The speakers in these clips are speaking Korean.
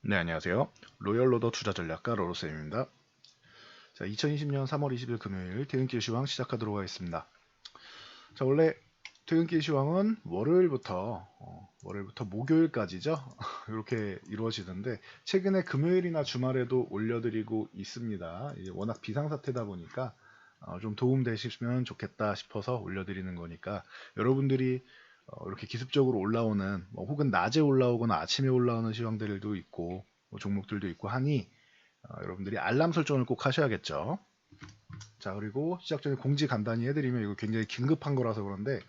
네, 안녕하세요. 로열로더 투자전략가 로로쌤입니다. 자, 2020년 3월 20일 금요일 퇴근길 시황 시작하도록 하겠습니다. 자, 원래 퇴근길 시황은 월요일부터 어, 월요일부터 목요일까지죠. 이렇게 이루어지는데 최근에 금요일이나 주말에도 올려드리고 있습니다. 워낙 비상사태다 보니까 어, 좀 도움 되시면 좋겠다 싶어서 올려드리는 거니까 여러분들이 어, 이렇게 기습적으로 올라오는 뭐 혹은 낮에 올라오거나 아침에 올라오는 시황들도 있고 뭐 종목들도 있고 하니 어, 여러분들이 알람 설정을 꼭 하셔야겠죠. 자 그리고 시작 전에 공지 간단히 해드리면 이거 굉장히 긴급한 거라서 그런데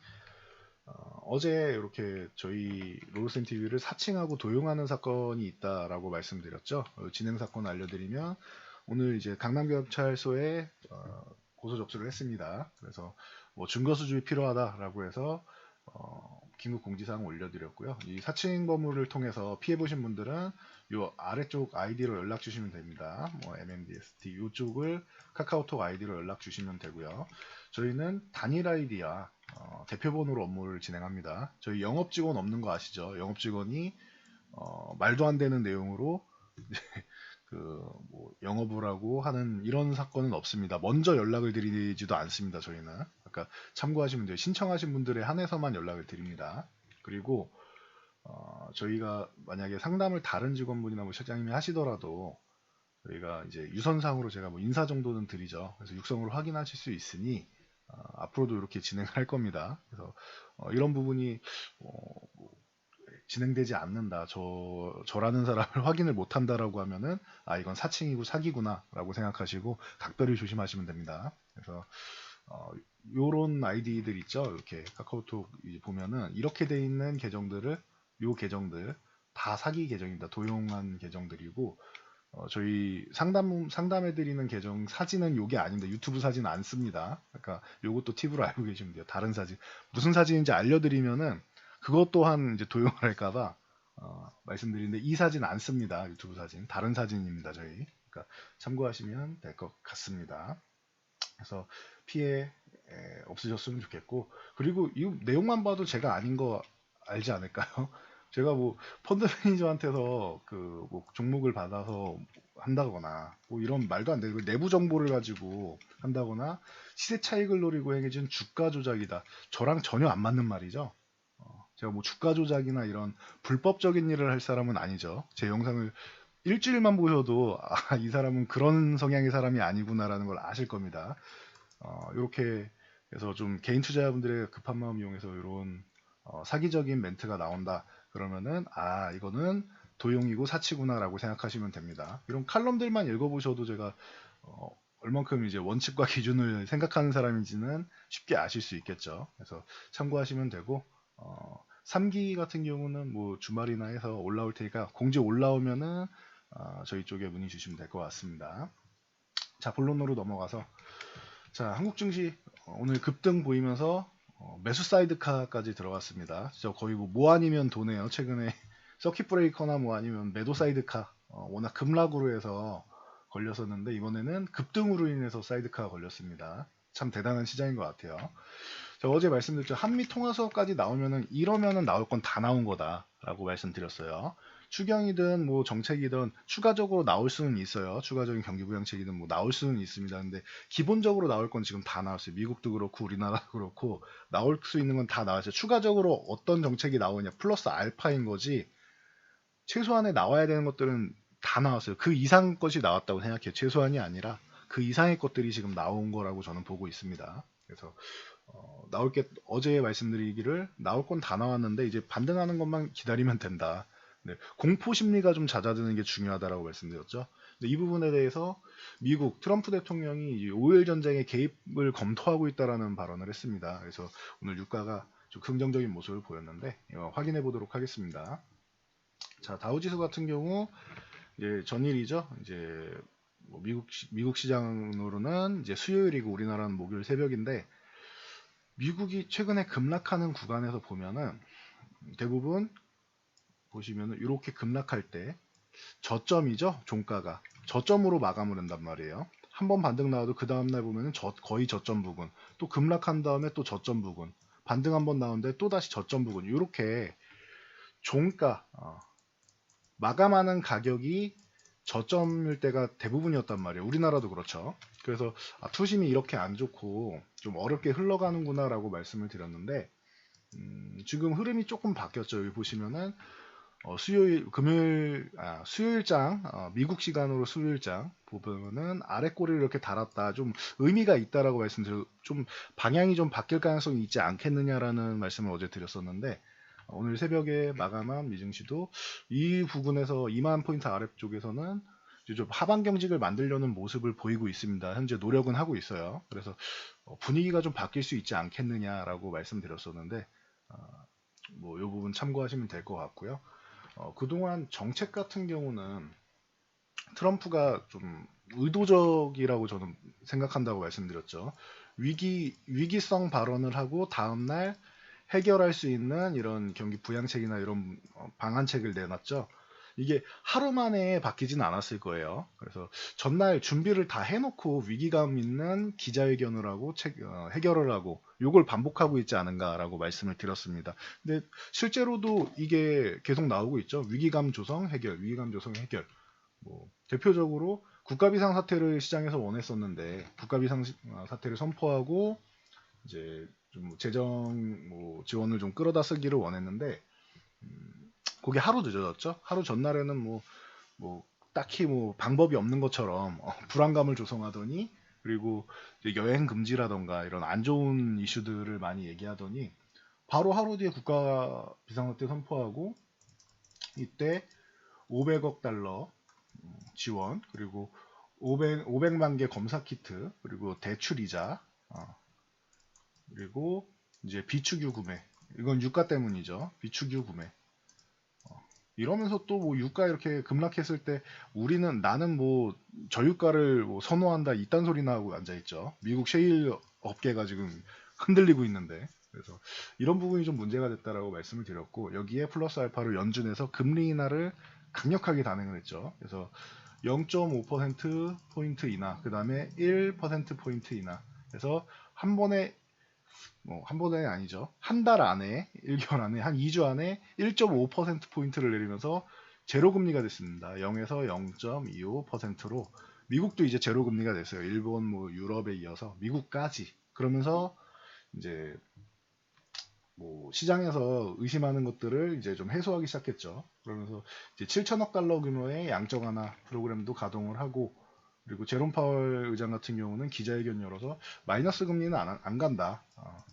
어, 제 이렇게 저희 롤센 TV를 사칭하고 도용하는 사건이 있다라고 말씀드렸죠. 어, 진행 사건 알려드리면 오늘 이제 강남경찰서에 어, 고소 접수를 했습니다. 그래서 뭐 증거 수집이 필요하다라고 해서 어, 긴급 공지사항 올려드렸고요. 이 사칭 법무를 통해서 피해보신 분들은 이 아래쪽 아이디로 연락 주시면 됩니다. 뭐 MMDST 이쪽을 카카오톡 아이디로 연락 주시면 되고요. 저희는 단일 아이디야 어, 대표번호로 업무를 진행합니다. 저희 영업 직원 없는 거 아시죠? 영업 직원이 어, 말도 안 되는 내용으로 그뭐 영업을 하고 하는 이런 사건은 없습니다. 먼저 연락을 드리지도 않습니다. 저희는 아까 참고하시면 돼요. 신청하신 분들에 한해서만 연락을 드립니다. 그리고 어, 저희가 만약에 상담을 다른 직원분이나 뭐 실장님이 하시더라도 저희가 이제 유선상으로 제가 뭐 인사 정도는 드리죠. 그래서 육성으로 확인하실 수 있으니 어, 앞으로도 이렇게 진행할 겁니다. 그래서 어, 이런 부분이 어, 뭐 진행되지 않는다. 저 저라는 사람을 확인을 못 한다라고 하면은 아 이건 사칭이고 사기구나라고 생각하시고 각별히 조심하시면 됩니다. 그래서 어, 요런 아이디들 있죠. 이렇게 카카오톡 보면은 이렇게 돼 있는 계정들을 요 계정들 다 사기 계정입니다. 도용한 계정들이고 어, 저희 상담 상담해 드리는 계정 사진은 요게 아닌데 유튜브 사진 안 씁니다. 그러니까 요것도 팁으로 알고 계시면 돼요. 다른 사진 무슨 사진인지 알려드리면은 그것 또한 이제 도용할까봐 어, 말씀드리는데 이 사진 안 씁니다. 유튜브 사진 다른 사진입니다. 저희 그러니까 참고하시면 될 것 같습니다. 그래서 피해 에, 없으셨으면 좋겠고 그리고 이 내용만 봐도 제가 아닌 거 알지 않을까요? 제가 뭐 펀드 매니저한테서 그 뭐 종목을 받아서 한다거나 뭐 이런 말도 안 되고 내부 정보를 가지고 한다거나 시세 차익을 노리고 행해진 주가 조작이다. 저랑 전혀 안 맞는 말이죠. 어, 제가 뭐 주가 조작이나 이런 불법적인 일을 할 사람은 아니죠. 제 영상을 일주일만 보셔도 아, 이 사람은 그런 성향의 사람이 아니구나라는 걸 아실 겁니다. 어, 이렇게 해서 좀 개인 투자자분들의 급한 마음 이용해서 이런 어, 사기적인 멘트가 나온다. 그러면은 아 이거는 도용이고 사치구나라고 생각하시면 됩니다. 이런 칼럼들만 읽어보셔도 제가 어, 얼만큼 이제 원칙과 기준을 생각하는 사람인지는 쉽게 아실 수 있겠죠. 그래서 참고하시면 되고 어, 3기 같은 경우는 뭐 주말이나 해서 올라올 테니까 공지 올라오면은 어, 저희 쪽에 문의 주시면 될 것 같습니다. 자 본론으로 넘어가서 자 한국 증시 어, 오늘 급등 보이면서 어, 매수 사이드카까지 들어갔습니다. 진짜 거의 뭐, 뭐 아니면 도네요. 최근에 서킷 브레이커나 뭐 아니면 매도 사이드카 어, 워낙 급락으로 해서 걸렸었는데 이번에는 급등으로 인해서 사이드카가 걸렸습니다. 참 대단한 시장인 것 같아요. 제가 어제 말씀드렸죠. 한미 통화서까지 나오면은 이러면은 나올 건 다 나온 거다라고 말씀드렸어요. 추경이든 뭐 정책이든 추가적으로 나올 수는 있어요. 추가적인 경기 부양책이든 뭐 나올 수는 있습니다. 근데 기본적으로 나올 건 지금 다 나왔어요. 미국도 그렇고 우리나라도 그렇고 나올 수 있는 건 다 나왔어요. 추가적으로 어떤 정책이 나오냐 플러스 알파인 거지 최소한에 나와야 되는 것들은 다 나왔어요. 그 이상 것이 나왔다고 생각해요. 최소한이 아니라 그 이상의 것들이 지금 나온 거라고 저는 보고 있습니다. 그래서 어, 나올 게 어제 말씀드리기를 나올 건 다 나왔는데 이제 반등하는 것만 기다리면 된다. 네, 공포 심리가 좀 잦아드는 게 중요하다라고 말씀드렸죠. 이 부분에 대해서 미국 트럼프 대통령이 오일 전쟁의 개입을 검토하고 있다라는 발언을 했습니다. 그래서 오늘 유가가 좀 긍정적인 모습을 보였는데 확인해 보도록 하겠습니다. 자 다우지수 같은 경우 이제 전일이죠. 이제 뭐 미국 미국 시장으로는 이제 수요일이고 우리나라는 목요일 새벽인데 미국이 최근에 급락하는 구간에서 보면은 대부분 보시면은 이렇게 급락할 때 저점이죠 종가가 저점으로 마감을 한단 말이에요 한 번 반등 나와도 그 다음날 보면은 저, 거의 저점 부근 또 급락한 다음에 또 저점 부근 반등 한 번 나오는데 또 다시 저점 부근 이렇게 종가 어, 마감하는 가격이 저점일 때가 대부분이었단 말이에요. 우리나라도 그렇죠. 그래서 아, 투심이 이렇게 안 좋고 좀 어렵게 흘러가는구나라고 말씀을 드렸는데 음, 지금 흐름이 조금 바뀌었죠. 여기 보시면은 어, 수요일 금요일 아, 수요일장 어, 미국 시간으로 수요일장 보면은 아래 꼬리를 이렇게 달았다 좀 의미가 있다라고 말씀드려 좀 방향이 좀 바뀔 가능성이 있지 않겠느냐라는 말씀을 어제 드렸었는데 어, 오늘 새벽에 마감한 미증시도 이 부분에서 2만 포인트 아래쪽에서는 좀 하방 경직을 만들려는 모습을 보이고 있습니다. 현재 노력은 하고 있어요. 그래서 어, 분위기가 좀 바뀔 수 있지 않겠느냐라고 말씀드렸었는데 어, 뭐이 부분 참고하시면 될 것 같고요. 어, 그동안 정책 같은 경우는 트럼프가 좀 의도적이라고 저는 생각한다고 말씀드렸죠. 위기 위기성 발언을 하고 다음 날 해결할 수 있는 이런 경기 부양책이나 이런 어, 방안책을 내놨죠. 이게 하루 만에 바뀌진 않았을 거예요. 그래서 전날 준비를 다 해놓고 위기감 있는 기자회견을 하고 책, 어, 해결을 하고 요걸 반복하고 있지 않은가라고 말씀을 드렸습니다. 근데 실제로도 이게 계속 나오고 있죠. 위기감 조성 해결, 위기감 조성 해결. 뭐 대표적으로 국가 비상 사태를 시장에서 원했었는데 국가 비상 어, 사태를 선포하고 이제 좀 재정 뭐 지원을 좀 끌어다 쓰기를 원했는데 음, 그게 하루 늦어졌죠. 하루 전날에는 뭐, 뭐 딱히 뭐 방법이 없는 것처럼 어, 불안감을 조성하더니 그리고 여행 금지라던가 이런 안 좋은 이슈들을 많이 얘기하더니 바로 하루 뒤에 국가 비상사태 선포하고 이때 500억 달러 음, 지원 그리고 500, 500만 개 검사 키트 그리고 대출 이자 어, 그리고 이제 비축유 구매. 이건 유가 때문이죠. 비축유 구매 이러면서 또 뭐 유가 이렇게 급락했을 때 우리는 나는 뭐 저유가를 뭐 선호한다 이딴 소리나 하고 앉아 있죠. 미국 셰일 업계가 지금 흔들리고 있는데 그래서 이런 부분이 좀 문제가 됐다라고 말씀을 드렸고 여기에 플러스 알파로 연준에서 금리 인하를 강력하게 단행을 했죠. 그래서 0.5% 포인트 인하, 그 다음에 1% 포인트 인하. 그래서 한 번에 뭐 한 번에 아니죠. 한 달 안에 1개월 안에 한 2주 안에 1.5% 포인트를 내리면서 제로 금리가 됐습니다. 0에서 0.25%로 미국도 이제 제로 금리가 됐어요. 일본 뭐 유럽에 이어서 미국까지. 그러면서 이제 뭐 시장에서 의심하는 것들을 이제 좀 해소하기 시작했죠. 그러면서 이제 7천억 달러 규모의 양적 완화 프로그램도 가동을 하고 그리고 제롬 파월 의장 같은 경우는 기자회견 열어서 마이너스 금리는 안, 안 간다. 어,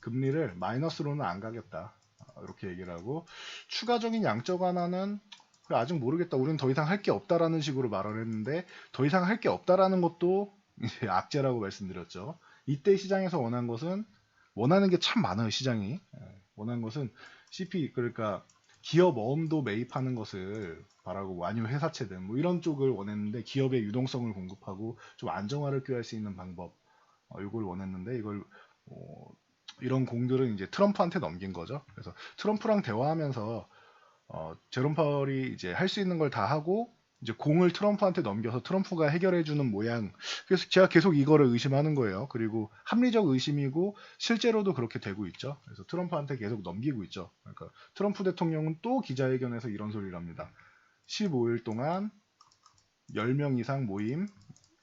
금리를 마이너스로는 안 가겠다. 어, 이렇게 얘기를 하고 추가적인 양적 완화는 아직 모르겠다. 우리는 더 이상 할 게 없다라는 식으로 말을 했는데 더 이상 할 게 없다라는 것도 악재라고 말씀드렸죠. 이때 시장에서 원한 것은 원하는 게 참 많아요. 시장이 예, 원하는 것은 CP 그러니까 기업 어음도 매입하는 것을 바라고 완유 회사채 등뭐 이런 쪽을 원했는데 기업의 유동성을 공급하고 좀 안정화를 꾀할 수 있는 방법 어, 이걸 원했는데 이걸 어, 이런 공들은 이제 트럼프한테 넘긴 거죠. 그래서 트럼프랑 대화하면서 어, 제롬 파월이 이제 할 수 있는 걸 다 하고 이제 공을 트럼프한테 넘겨서 트럼프가 해결해 주는 모양. 그래서 제가 계속 이거를 의심하는 거예요. 그리고 합리적 의심이고 실제로도 그렇게 되고 있죠. 그래서 트럼프한테 계속 넘기고 있죠. 그러니까 트럼프 대통령은 또 기자회견에서 이런 소리를 합니다. 15일 동안 10명 이상 모임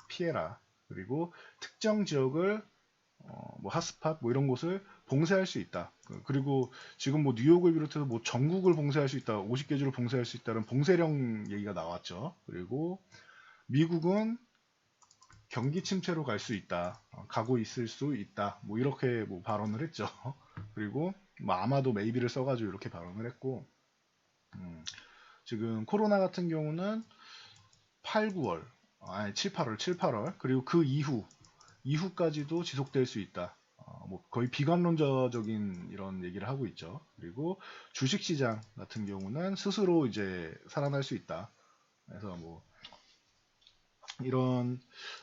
피해라. 그리고 특정 지역을 어, 뭐 핫스팟 뭐 이런 곳을 봉쇄할 수 있다. 그, 그리고 지금 뭐 뉴욕을 비롯해서 뭐 전국을 봉쇄할 수 있다. 50개 주를 봉쇄할 수 있다는 봉쇄령 얘기가 나왔죠. 그리고 미국은 경기 침체로 갈 수 있다. 어, 가고 있을 수 있다. 뭐 이렇게 뭐 발언을 했죠. 그리고 뭐 아마도 메이비를 써가지고 이렇게 발언을 했고 음, 지금 코로나 같은 경우는 8, 9월 아니 7, 8월, 7, 8월 그리고 그 이후 이후까지도 지속될 수 있다. 어, 뭐 거의 비관론자적인 이런 얘기를 하고 있죠. 그리고 주식시장 같은 경우는 스스로 이제 살아날 수 있다. 그래서 뭐 이런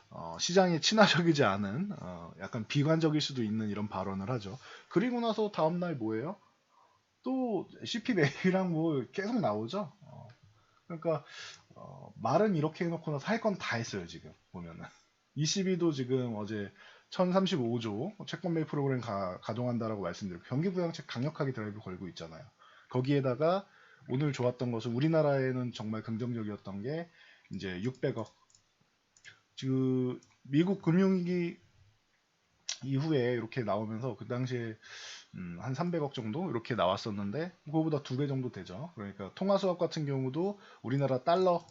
어, 시장에 친화적이지 않은 어, 약간 비관적일 수도 있는 이런 발언을 하죠. 그리고 나서 다음날 뭐예요? 또 CP 매입이랑 뭐 계속 나오죠. 어, 그러니까 어, 말은 이렇게 해놓고 나서 할건다 했어요 지금 보면은. ECB도 지금 어제 1035조 채권 매입 프로그램 가, 가동한다라고 말씀드렸고 경기 부양책 강력하게 드라이브 걸고 있잖아요. 거기에다가 오늘 좋았던 것은 우리나라에는 정말 긍정적이었던 게 이제 600억. 그 미국 금융위기 이후에 이렇게 나오면서 그 당시에 음, 한 300억 정도 이렇게 나왔었는데 그거보다 두 배 정도 되죠. 그러니까 통화 수업 같은 경우도 우리나라 달러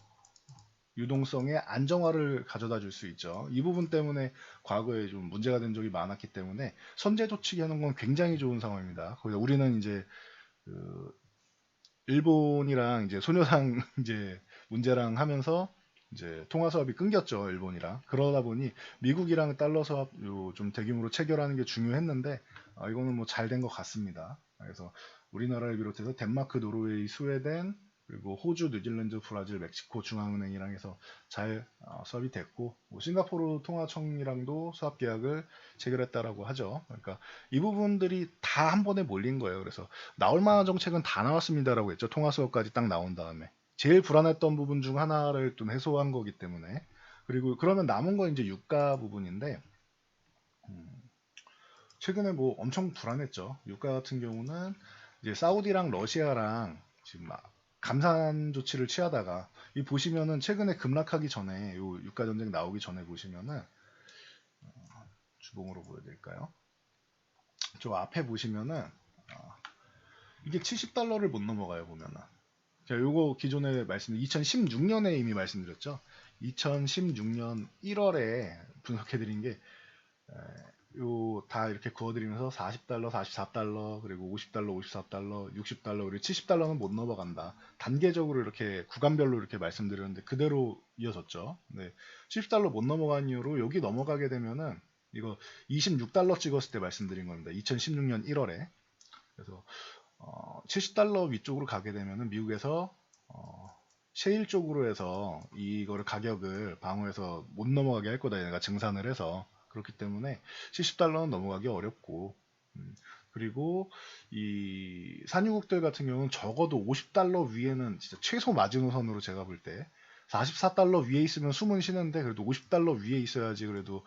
유동성의 안정화를 가져다 줄 수 있죠. 이 부분 때문에 과거에 좀 문제가 된 적이 많았기 때문에 선제 조치기 하는 건 굉장히 좋은 상황입니다. 거기다 우리는 이제 그 일본이랑 이제 소녀상 이제 문제랑 하면서 이제 통화 수합이 끊겼죠 일본이랑 그러다 보니 미국이랑 달러 수합 요좀 대규모로 체결하는 게 중요했는데 아, 이거는 뭐 잘 된 것 같습니다. 그래서 우리나라를 비롯해서 덴마크, 노르웨이, 스웨덴 그리고 호주, 뉴질랜드, 브라질, 멕시코 중앙은행이랑 해서 잘 어, 수합이 됐고 뭐 싱가포르 통화청이랑도 수합 계약을 체결했다라고 하죠. 그러니까 이 부분들이 다 한 번에 몰린 거예요. 그래서 나올 만한 정책은 다 나왔습니다라고 했죠. 통화 수업까지 딱 나온 다음에 제일 불안했던 부분 중 하나를 좀 해소한 거기 때문에 그리고 그러면 남은 건 이제 유가 부분인데 음, 최근에 뭐 엄청 불안했죠. 유가 같은 경우는 이제 사우디랑 러시아랑 지금 막 감산 조치를 취하다가 이 보시면은 최근에 급락하기 전에 요 유가 전쟁 나오기 전에 보시면은 어, 주봉으로 보여드릴까요? 저 앞에 보시면은 어, 이게 70달러를 못 넘어가요 보면은 자 요거 기존에 말씀 2016년에 이미 말씀드렸죠 2016년 1월에 분석해 드린 게 요 다 이렇게 그어드리면서 40달러, 44달러, 그리고 50달러, 54달러, 60달러, 그리고 70달러는 못 넘어간다. 단계적으로 이렇게 구간별로 이렇게 말씀드렸는데 그대로 이어졌죠. 네. 70달러 못 넘어간 이후로 여기 넘어가게 되면은 이거 26달러 찍었을 때 말씀드린 겁니다. 2016년 1월에. 그래서 어, 70달러 위쪽으로 가게 되면은 미국에서 어, 셰일 쪽으로 해서 이거를 가격을 방어해서 못 넘어가게 할 거다. 얘가 증산을 해서 그렇기 때문에 70달러는 넘어가기 어렵고 음, 그리고 이 산유국들 같은 경우는 적어도 50달러 위에는 진짜 최소 마지노선으로 제가 볼 때 44달러 위에 있으면 숨은 쉬는데 그래도 50달러 위에 있어야지 그래도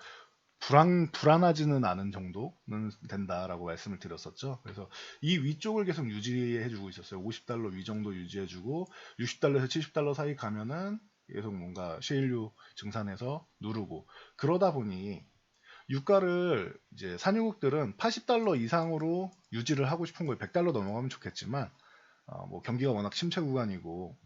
불안 불안하지는 않은 정도는 된다라고 말씀을 드렸었죠. 그래서 이 위쪽을 계속 유지해주고 있었어요. 50달러 위 정도 유지해주고 60달러에서 70달러 사이 가면은 계속 뭔가 셰일유 증산해서 누르고 그러다 보니 유가를 이제 산유국들은 80달러 이상으로 유지를 하고 싶은 거예요. 100달러 넘어가면 좋겠지만 어, 뭐 경기가 워낙 침체 구간이고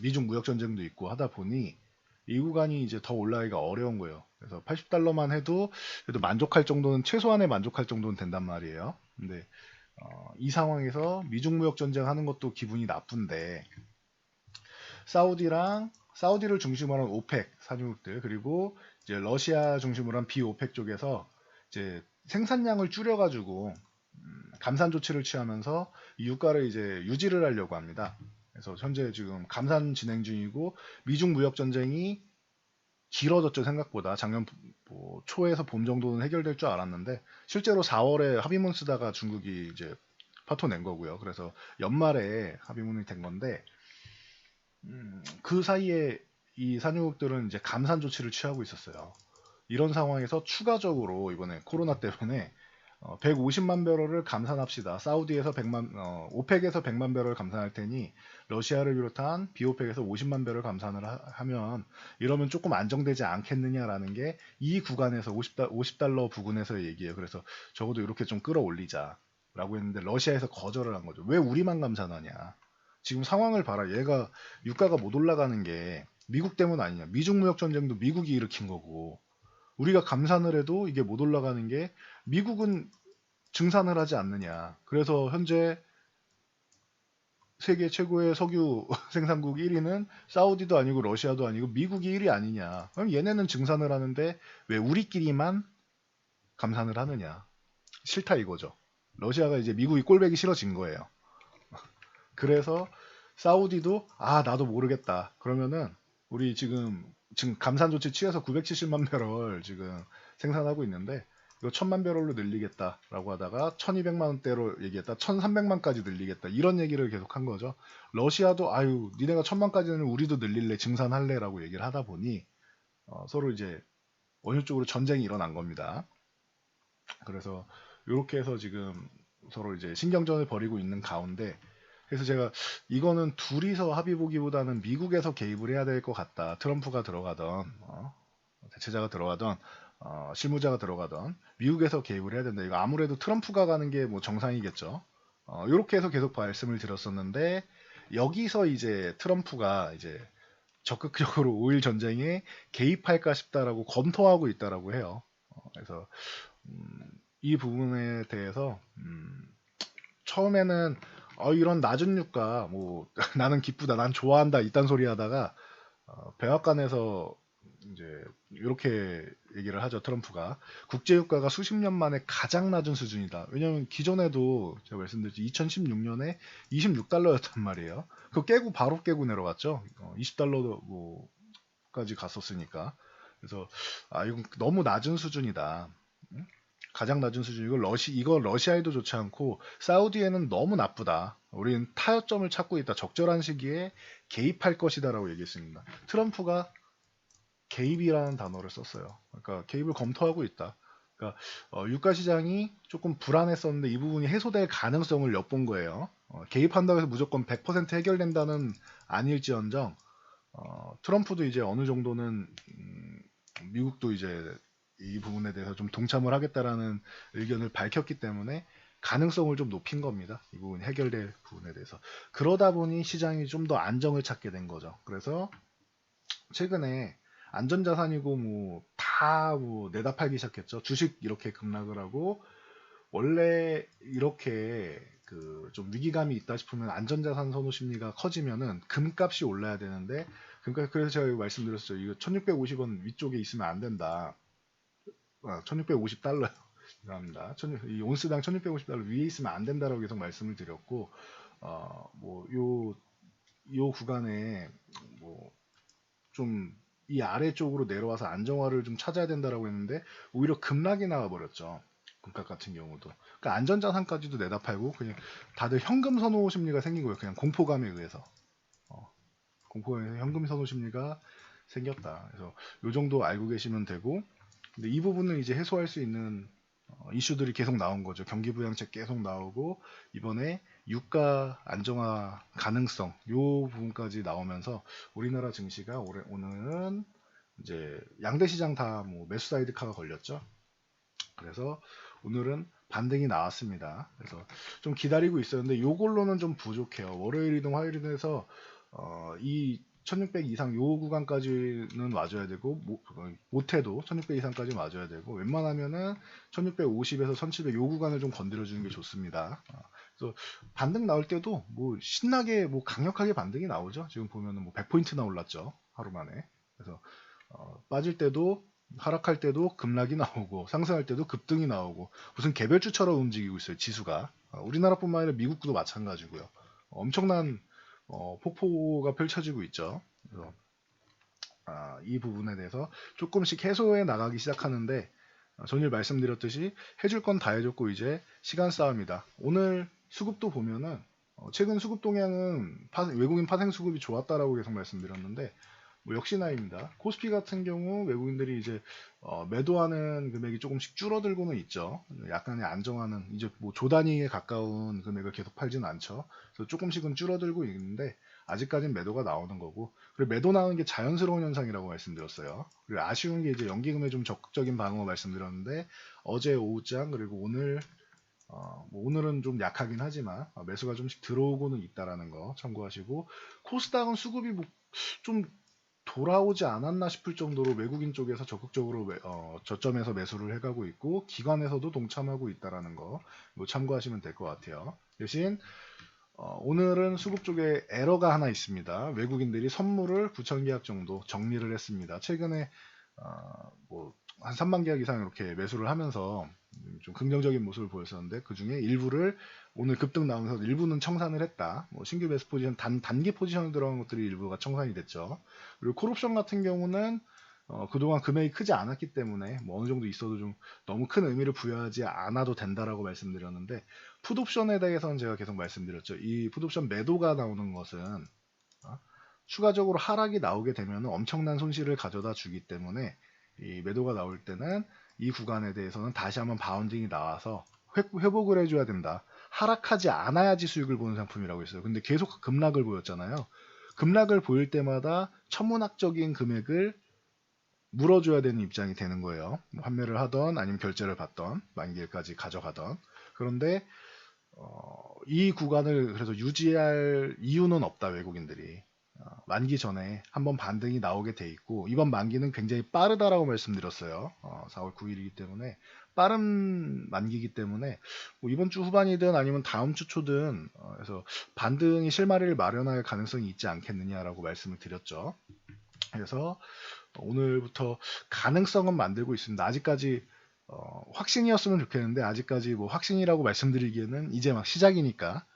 미중 무역 전쟁도 있고 하다 보니 이 구간이 이제 더 올라가기가 어려운 거예요. 그래서 80달러만 해도 그래도 만족할 정도는 최소한의 만족할 정도는 된단 말이에요. 근데 어, 이 상황에서 미중 무역 전쟁 하는 것도 기분이 나쁜데 사우디랑 사우디를 중심으로 한 오펙 산유국들 그리고 이제 러시아 중심으로 한 비오펙 쪽에서 이제 생산량을 줄여가지고 음, 감산 조치를 취하면서 이 유가를 이제 유지를 하려고 합니다. 그래서 현재 지금 감산 진행 중이고 미중 무역 전쟁이 길어졌죠 생각보다 작년 뭐 초에서 봄 정도는 해결될 줄 알았는데 실제로 4월에 합의문 쓰다가 중국이 이제 파토 낸 거고요. 그래서 연말에 합의문이 된 건데 음, 그 사이에 이 산유국들은 이제 감산 조치를 취하고 있었어요. 이런 상황에서 추가적으로 이번에 코로나 때문에 어, 150만 배럴을 감산합시다. 사우디에서 100만, 어, 오펙에서 100만 배럴 감산할 테니 러시아를 비롯한 비오펙에서 50만 배럴 감산을 하, 면 이러면 조금 안정되지 않겠느냐라는 게 이 구간에서 50달, 50달러 부근에서 얘기해요. 그래서 적어도 이렇게 좀 끌어올리자 라고 했는데 러시아에서 거절을 한 거죠. 왜 우리만 감산하냐? 지금 상황을 봐라. 얘가 유가가 못 올라가는 게 미국 때문 아니냐. 미중 무역 전쟁도 미국이 일으킨 거고 우리가 감산을 해도 이게 못 올라가는 게 미국은 증산을 하지 않느냐. 그래서 현재 세계 최고의 석유 생산국 1위는 사우디도 아니고 러시아도 아니고 미국이 1위 아니냐. 그럼 얘네는 증산을 하는데 왜 우리끼리만 감산을 하느냐. 싫다 이거죠. 러시아가 이제 미국이 꼴배기 싫어진 거예요. 그래서 사우디도 아 나도 모르겠다. 그러면은 우리 지금 지금 감산 조치 취해서 970만 배럴 지금 생산하고 있는데 이거 1000만 배럴로 늘리겠다라고 하다가 1200만 원대로 얘기했다. 1300만까지 늘리겠다. 이런 얘기를 계속 한 거죠. 러시아도 아유 니네가 1000만까지는 우리도 늘릴래 증산할래라고 얘기를 하다 보니 어, 서로 이제 어느 쪽으로 전쟁이 일어난 겁니다. 그래서 이렇게 해서 지금 서로 이제 신경전을 벌이고 있는 가운데 그래서 제가 이거는 둘이서 합의 보기보다는 미국에서 개입을 해야 될 것 같다. 트럼프가 들어가던 어, 대체자가 들어가던 어, 실무자가 들어가던 미국에서 개입을 해야 된다. 이거 아무래도 트럼프가 가는 게 뭐 정상이겠죠. 어, 이렇게 해서 계속 말씀을 드렸었는데 여기서 이제 트럼프가 이제 적극적으로 5일 전쟁에 개입할까 싶다라고 검토하고 있다라고 해요. 어, 그래서 음, 이 부분에 대해서 음, 처음에는 어, 이런 낮은 유가 뭐 나는 기쁘다, 난 좋아한다 이딴 소리 하다가 어, 백악관에서 이제 이렇게 얘기를 하죠 트럼프가 국제 유가가 수십 년 만에 가장 낮은 수준이다. 왜냐하면 기존에도 제가 말씀드렸지 2016년에 26달러였단 말이에요. 그거 깨고 바로 깨고 내려갔죠. 어, 20달러 뭐까지 갔었으니까. 그래서 아 이건 너무 낮은 수준이다. 응? 가장 낮은 수준 이거 러시 이거 러시아에도 좋지 않고 사우디에는 너무 나쁘다. 우리는 타협점을 찾고 있다. 적절한 시기에 개입할 것이다라고 얘기했습니다. 트럼프가 개입이라는 단어를 썼어요. 그러니까 개입을 검토하고 있다. 그러니까 어, 유가 시장이 조금 불안했었는데 이 부분이 해소될 가능성을 엿본 거예요. 어, 개입한다고 해서 무조건 100% 해결된다는 아닐지언정 어, 트럼프도 이제 어느 정도는 음, 미국도 이제 이 부분에 대해서 좀 동참을 하겠다라는 의견을 밝혔기 때문에 가능성을 좀 높인 겁니다. 이 부분 해결될 부분에 대해서. 그러다 보니 시장이 좀 더 안정을 찾게 된 거죠. 그래서 최근에 안전자산이고 뭐다뭐 내다 팔기 시작했죠. 주식 이렇게 급락을 하고 원래 이렇게 그 좀 위기감이 있다 싶으면 안전자산 선호 심리가 커지면은 금값이 올라야 되는데 금값 그래서 제가 말씀드렸어요. 이거 1650원 위쪽에 있으면 안 된다. 아, 1650달러 죄송합니다. 이 온스당 1650달러 위에 있으면 안 된다라고 계속 말씀을 드렸고 어뭐요요 요 구간에 뭐 좀 이 아래쪽으로 내려와서 안정화를 좀 찾아야 된다라고 했는데 오히려 급락이 나와 버렸죠. 금값 같은 경우도. 그러니까 안전자산까지도 내다 팔고 그냥 다들 현금 선호 심리가 생긴 거예요. 그냥 공포감에 의해서. 어, 공포감에 의해서 현금 선호 심리가 생겼다. 그래서 요 정도 알고 계시면 되고 근데 이 부분을 이제 해소할 수 있는 어, 이슈들이 계속 나온 거죠. 경기 부양책 계속 나오고 이번에 유가 안정화 가능성 요 부분까지 나오면서 우리나라 증시가 올해 오늘은 이제 양대 시장 다 뭐 매수 사이드 카가 걸렸죠. 그래서 오늘은 반등이 나왔습니다. 그래서 좀 기다리고 있었는데 요걸로는 좀 부족해요. 월요일이든 화요일이든 해서 어, 이 1600 이상 요 구간까지는 와줘야 되고 못, 해도 1600 이상까지 와줘야 되고 웬만하면은 1650에서 1700 요 구간을 좀 건드려 주는 게 좋습니다. 어, 그래서 반등 나올 때도 뭐 신나게 뭐 강력하게 반등이 나오죠. 지금 보면은 뭐 100포인트나 올랐죠. 하루 만에. 그래서 어, 빠질 때도 하락할 때도 급락이 나오고 상승할 때도 급등이 나오고 무슨 개별주처럼 움직이고 있어요. 지수가. 어, 우리나라뿐만 아니라 미국도 마찬가지고요. 엄청난 어, 폭포가 펼쳐지고 있죠. 그래서 아, 이 부분에 대해서 조금씩 해소해 나가기 시작하는데 아, 전일 말씀드렸듯이 해줄 건 다 해줬고 이제 시간 싸움이다. 오늘 수급도 보면은 어, 최근 수급 동향은 파, 외국인 파생 수급이 좋았다라고 계속 말씀드렸는데 뭐 역시나입니다. 코스피 같은 경우 외국인들이 이제 어, 매도하는 금액이 조금씩 줄어들고는 있죠. 약간의 안정하는 이제 뭐 조단위에 가까운 금액을 계속 팔지는 않죠. 그래서 조금씩은 줄어들고 있는데 아직까지는 매도가 나오는 거고 그리고 매도 나오는 게 자연스러운 현상이라고 말씀드렸어요. 그리고 아쉬운 게 이제 연기금의 좀 적극적인 방어 말씀드렸는데 어제 오후장 그리고 오늘 어, 뭐 오늘은 좀 약하긴 하지만 어, 매수가 좀씩 들어오고는 있다라는 거 참고하시고 코스닥은 수급이 뭐 좀 돌아오지 않았나 싶을 정도로 외국인 쪽에서 적극적으로 어, 저점에서 매수를 해가고 있고 기관에서도 동참하고 있다라는 거 참고하시면 될 것 같아요. 대신 어, 오늘은 수급 쪽에 에러가 하나 있습니다. 외국인들이 선물을 9천 계약 정도 정리를 했습니다. 최근에 어, 뭐한 3만 계약 이상 이렇게 매수를 하면서 좀 긍정적인 모습을 보였었는데 그 중에 일부를 오늘 급등 나오면서 일부는 청산을 했다. 뭐 신규 매수 포지션 단 단기 포지션에 들어간 것들이 일부가 청산이 됐죠. 그리고 콜옵션 같은 경우는 어, 그동안 금액이 크지 않았기 때문에 뭐 어느 정도 있어도 좀 너무 큰 의미를 부여하지 않아도 된다라고 말씀드렸는데 풋옵션에 대해서는 제가 계속 말씀드렸죠. 이 풋옵션 매도가 나오는 것은 어, 추가적으로 하락이 나오게 되면 엄청난 손실을 가져다 주기 때문에 이 매도가 나올 때는 이 구간에 대해서는 다시 한번 바운딩이 나와서 회, 회복을 해줘야 된다. 하락하지 않아야지 수익을 보는 상품이라고 했어요. 근데 계속 급락을 보였잖아요. 급락을 보일 때마다 천문학적인 금액을 물어줘야 되는 입장이 되는 거예요. 뭐 환매를 하던 아니면 결제를 받던 만기일까지 가져가던 그런데 어, 이 구간을 그래서 유지할 이유는 없다 외국인들이 어, 만기 전에 한번 반등이 나오게 돼 있고 이번 만기는 굉장히 빠르다라고 말씀드렸어요. 어, 4월 9일이기 때문에 빠른 만기이기 때문에 뭐 이번 주 후반이든 아니면 다음 주 초든 어, 그래서 반등이 실마리를 마련할 가능성이 있지 않겠느냐라고 말씀을 드렸죠. 그래서 오늘부터 가능성은 만들고 있습니다. 아직까지 어, 확신이었으면 좋겠는데 아직까지 뭐 확신이라고 말씀드리기에는 이제 막 시작이니까 네,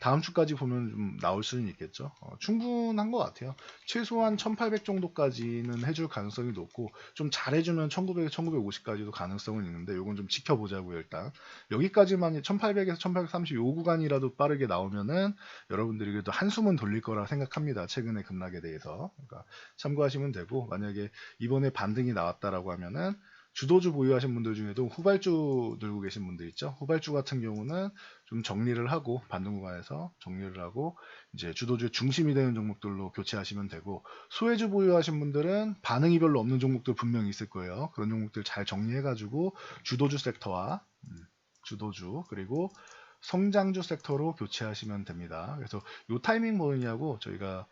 다음 주까지 보면 좀 나올 수는 있겠죠. 어, 충분한 것 같아요. 최소한 1800 정도까지는 해줄 가능성이 높고 좀 잘해주면 1900, 1950까지도 가능성은 있는데 이건 좀 지켜보자고요 일단. 여기까지만 1800에서 1830 요 구간이라도 빠르게 나오면은 여러분들이 그래도 한숨은 돌릴 거라 생각합니다. 최근의 급락에 대해서. 그러니까 참고하시면 되고 만약에 이번에 반등이 나왔다라고 하면은 주도주 보유하신 분들 중에도 후발주 들고 계신 분들 있죠. 후발주 같은 경우는 좀 정리를 하고 반등 구간에서 정리를 하고 이제 주도주의 중심이 되는 종목들로 교체하시면 되고 소외주 보유하신 분들은 반응이 별로 없는 종목들 분명히 있을 거예요. 그런 종목들 잘 정리해가지고 주도주 섹터와 음, 주도주 그리고 성장주 섹터로 교체하시면 됩니다. 그래서 이 타이밍 뭐냐고 저희가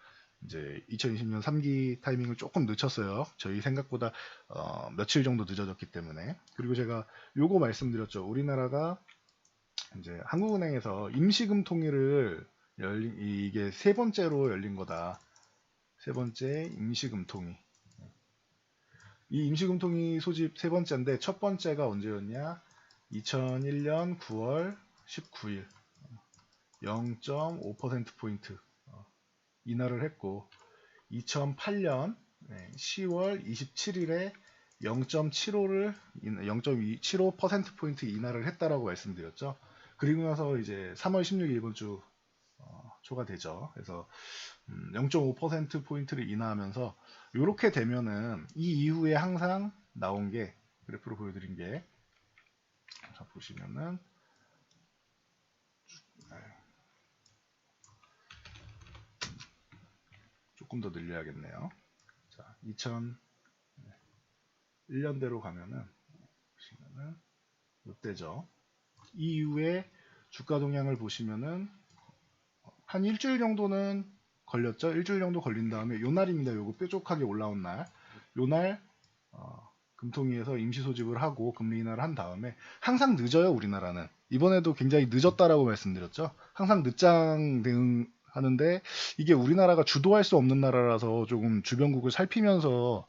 이제 2020년 3기 타이밍을 조금 늦췄어요. 저희 생각보다 어, 며칠 정도 늦어졌기 때문에. 그리고 제가 요거 말씀드렸죠. 우리나라가 이제 한국은행에서 임시금 통일을 열린 이게 세 번째로 열린 거다. 세 번째 임시금 통이. 이 임시금 통이 소집 세 번째인데 첫 번째가 언제였냐? 2001년 9월 19일 0.5% 포인트 인하를 했고 2008년 10월 27일에 0.75를 0.75% 포인트 인하를 했다라고 말씀드렸죠. 그리고 나서 이제 3월 16일 이번 주 어, 초가 되죠. 그래서 0.5% 음, 포인트를 인하하면서 이렇게 되면은 이 이후에 항상 나온 게 그래프로 보여드린 게 자, 보시면은 조금 더 늘려야겠네요. 자, 2001년대로 가면은 보시면은 이때죠. 이 이후에 주가 동향을 보시면은 한 일주일 정도는 걸렸죠. 일주일 정도 걸린 다음에 요 날입니다. 요거 뾰족하게 올라온 날. 요날 어, 금통위에서 임시 소집을 하고 금리 인하를 한 다음에 항상 늦어요 우리나라는 이번에도 굉장히 늦었다라고 말씀드렸죠 항상 늦장 대응 하는데 이게 우리나라가 주도할 수 없는 나라라서 조금 주변국을 살피면서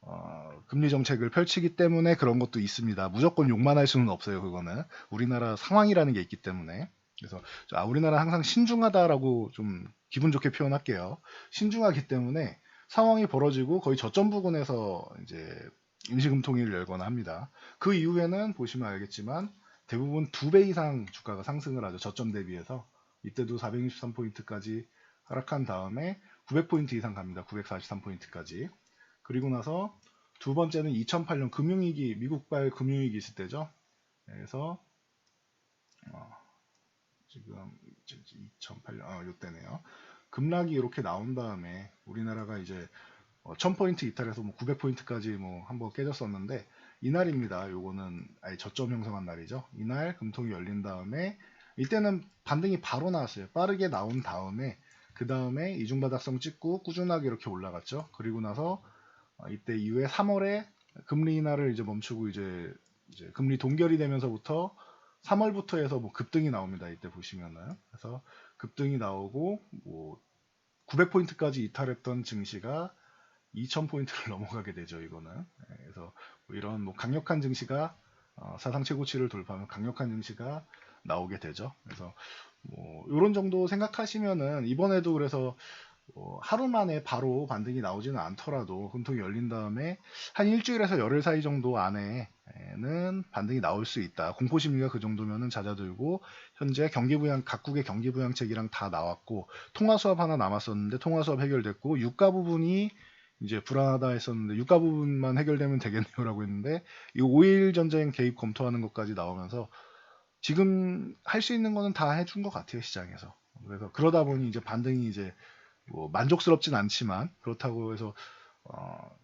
어, 금리 정책을 펼치기 때문에 그런 것도 있습니다. 무조건 욕만 할 수는 없어요. 그거는 우리나라 상황이라는 게 있기 때문에 그래서 아, 우리나라 항상 신중하다라고 좀 기분 좋게 표현할게요. 신중하기 때문에 상황이 벌어지고 거의 저점 부근에서 이제 임시금 통일을 열거나 합니다. 그 이후에는 보시면 알겠지만 대부분 두 배 이상 주가가 상승을 하죠. 저점 대비해서 이때도 463포인트까지 하락한 다음에 900포인트 이상 갑니다. 943포인트까지. 그리고 나서 두 번째는 2008년 금융위기, 미국발 금융위기 있을 때죠. 그래서 어, 지금 2008년, 아, 요때네요. 급락이 이렇게 나온 다음에 우리나라가 이제 어, 1000포인트 이탈해서 뭐 900포인트까지 뭐 한번 깨졌었는데 이날입니다. 요거는 아예 저점 형성한 날이죠. 이날 금통이 열린 다음에 이때는 반등이 바로 나왔어요. 빠르게 나온 다음에 그 다음에 이중바닥성 찍고 꾸준하게 이렇게 올라갔죠. 그리고 나서 어, 이때 이후에 3월에 금리 인하를 이제 멈추고 이제, 이제 금리 동결이 되면서부터 3월부터 해서 뭐 급등이 나옵니다. 이때 보시면은 그래서 급등이 나오고 뭐 900포인트까지 이탈했던 증시가 2000포인트를 넘어가게 되죠. 이거는 네, 그래서 뭐 이런 뭐 강력한 증시가 어, 사상 최고치를 돌파하면 강력한 증시가 나오게 되죠. 그래서 뭐 이런 정도 생각하시면은 이번에도 그래서 뭐 하루 만에 바로 반등이 나오지는 않더라도 금통이 열린 다음에 한 일주일에서 열흘 사이 정도 안에는 반등이 나올 수 있다. 공포 심리가 그 정도면은 잦아들고 현재 경기 부양 각국의 경기 부양책이랑 다 나왔고 통화 수합 하나 남았었는데 통화 수합 해결됐고 유가 부분이 이제 불안하다 했었는데 유가 부분만 해결되면 되겠네요라고 했는데 이 5일 전쟁 개입 검토하는 것까지 나오면서 지금 할 수 있는 거는 다 해준 것 같아요 시장에서. 그래서 그러다 보니 이제 반등이 이제 뭐 만족스럽진 않지만 그렇다고 해서 어,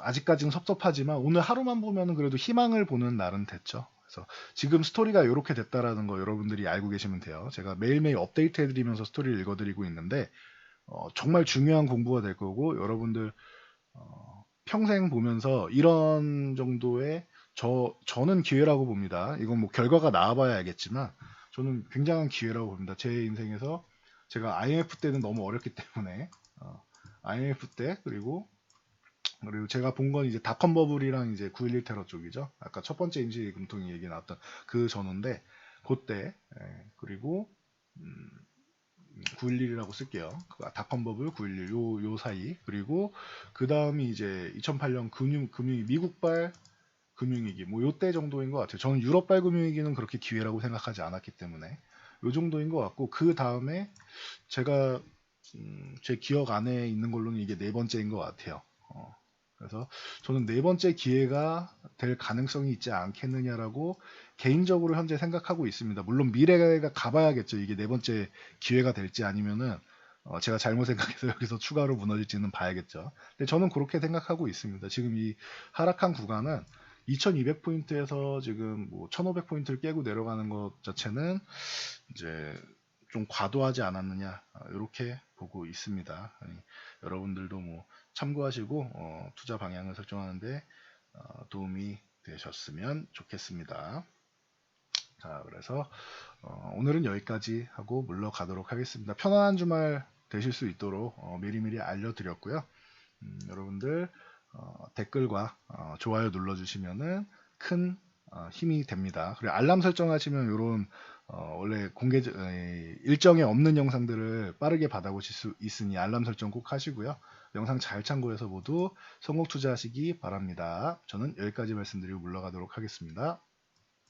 아직까지는 섭섭하지만 오늘 하루만 보면은 그래도 희망을 보는 날은 됐죠. 그래서 지금 스토리가 이렇게 됐다라는 거 여러분들이 알고 계시면 돼요. 제가 매일매일 업데이트 해드리면서 스토리를 읽어드리고 있는데 어, 정말 중요한 공부가 될 거고 여러분들 어, 평생 보면서 이런 정도의 저 저는 기회라고 봅니다. 이건 뭐 결과가 나와봐야 알겠지만 저는 굉장한 기회라고 봅니다. 제 인생에서 제가 IMF 때는 너무 어렸기 때문에 어, IMF 때 그리고 그리고 제가 본 건 이제 닷컴 버블이랑 이제 9.11 테러 쪽이죠. 아까 첫 번째 임시 금통위 얘기 나왔던 그 전후인데 그때 예, 그리고 음, 911이라고 쓸게요. 그 닷컴 버블 911 요, 요 사이 그리고 그 다음이 이제 2008년 금융 금융 미국발 금융위기 뭐 요때 정도인 것 같아요. 저는 유럽발 금융위기는 그렇게 기회라고 생각하지 않았기 때문에 요 정도인 것 같고 그 다음에 제가 음, 제 기억 안에 있는 걸로는 이게 네 번째인 것 같아요. 어, 그래서 저는 네 번째 기회가 될 가능성이 있지 않겠느냐라고 개인적으로 현재 생각하고 있습니다. 물론 미래가 가봐야겠죠. 이게 네 번째 기회가 될지 아니면은 어, 제가 잘못 생각해서 여기서 추가로 무너질지는 봐야겠죠. 근데 저는 그렇게 생각하고 있습니다. 지금 이 하락한 구간은 2200포인트에서 지금 뭐 1500포인트를 깨고 내려가는 것 자체는 이제 좀 과도하지 않았느냐 이렇게 보고 있습니다. 여러분들도 뭐 참고하시고 어, 투자 방향을 설정하는데 어, 도움이 되셨으면 좋겠습니다. 자, 그래서 어, 오늘은 여기까지 하고 물러가도록 하겠습니다. 편안한 주말 되실 수 있도록 어, 미리미리 알려드렸고요. 음, 여러분들 어, 댓글과 어, 좋아요 눌러주시면은 큰 어, 힘이 됩니다. 그리고 알람 설정하시면 이런 어, 원래 공개 에, 일정에 없는 영상들을 빠르게 받아보실 수 있으니 알람 설정 꼭 하시고요. 영상 잘 참고해서 모두 성공 투자하시기 바랍니다. 저는 여기까지 말씀드리고 물러가도록 하겠습니다.